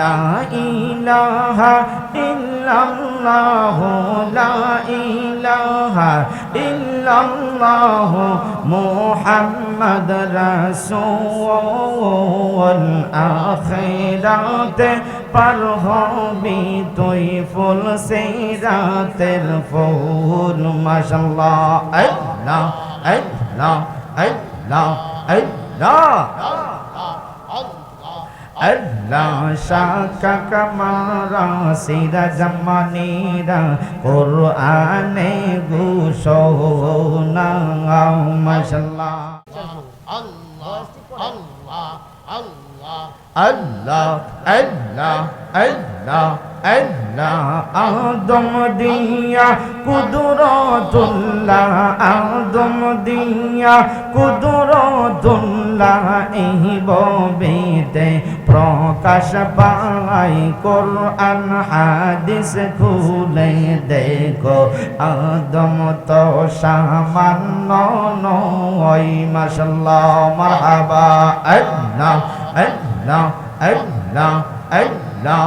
লা ইলাহা ইল্লাল্লাহ লা ইলাহা ইল্লাল্লাহ মুহাম্মদ রাসূল আখিরাতে পার হবি তুই ফুল সিরাতের ফুল, মাশাআল্লাহ, আল্লাহ আল্লাহ আল্লাহ আল্লাহ। اللہ شاہ کا کمارا سیرا جمانیرا قرآن گوشو نا ماشاءاللہ اللہ اللہ আল্লাহ। আল্লাহ আল্লাহ আল্লাহ আদম দিয়া, কুদরতুল্লাহ, আদম দিয়া, কুদরতুল্লাহ, এই ববিতে প্রকাশ পাই কোরআন, হাদিস খুলে দেখো। আদম তো সামান্য নয়, মাশাল্লাহ, মারহাবা, আল্লাহ। আল্লাহ আল্লাহ আল্লাহ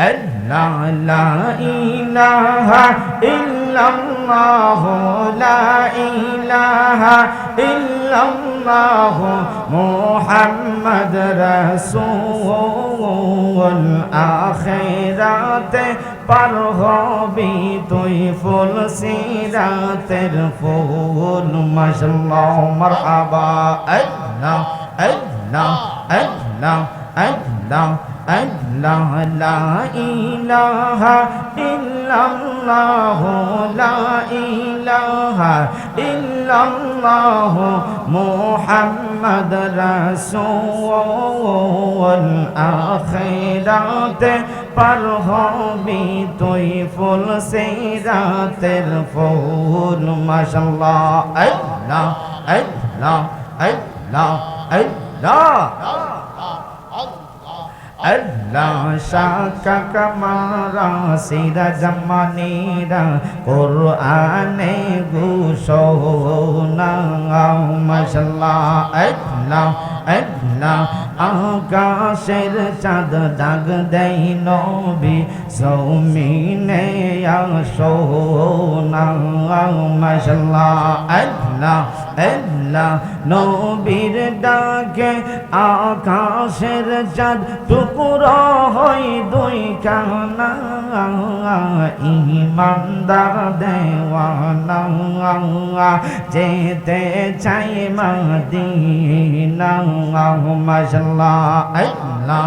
আল্লাহ লা ইলাহা ইল্লাল্লাহ লা ইলাহা ইল্লাল্লাহ মুহাম্মদ রাসূল আখিরাতে পার হবি তুই ফুল সিরাতের ফুল মাশাল্লাহ মারহাবা আল্লাহ আল্লাহ আল্লাহ আল্লাহ আল্লাহ লা ইলাহা ইল্লাল্লাহ লা ইলাহা ইল্লাল্লাহ মুহাম্মদ রাসূল আখিরাতে পার হবি তুই ফুল সিরাতের ফুল মাশাআল্লাহ আল্লাহ আল্লাহ আল্লাহ সিরা জমানিরা কোরআনে গুসো না মশলা আল্লাহ আল্লাহ আকাশের চাঁদ দাগ দেই নবী, সৌমিনে আসোনা মাশাল্লাহ আল্লাহ আল্লাহ, নবীর ডাকে আকাশের চাঁদ টুকুরো হয় দুই কানা ইমানদার দেওয়ানা যেতে চাই মদিনা মাশাল্লাহ, আল্লাহ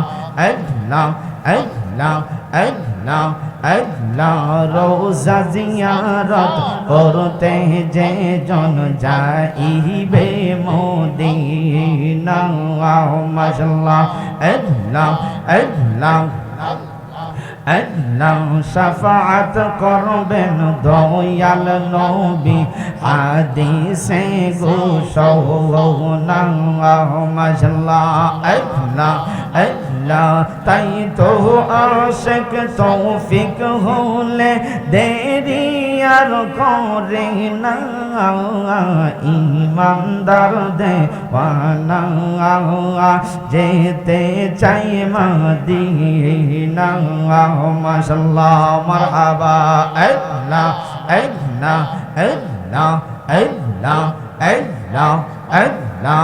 আল্লাহ আল্লাহ আল্লাহ আল্লাহ, রোজা জিয়ারত করতে যে জন যাইবে মদিনা মাশাল্লাহ, আল্লাহ আল্লাহ নাম সাফাত করবেন দয়াল নবী হাদিসে গো সৌ নাম মাসলা না আল্লাহ, তাই তো আশিক তৌফিক হলে দেরি আর করে না। ইমানদার দেওয়ানা, যেতে চাই মদিনা। মাশাল্লাহ, মারহাবা। আল্লাহ আল্লাহ আল্লাহ আল্লাহ আল্লাহ আল্লাহ।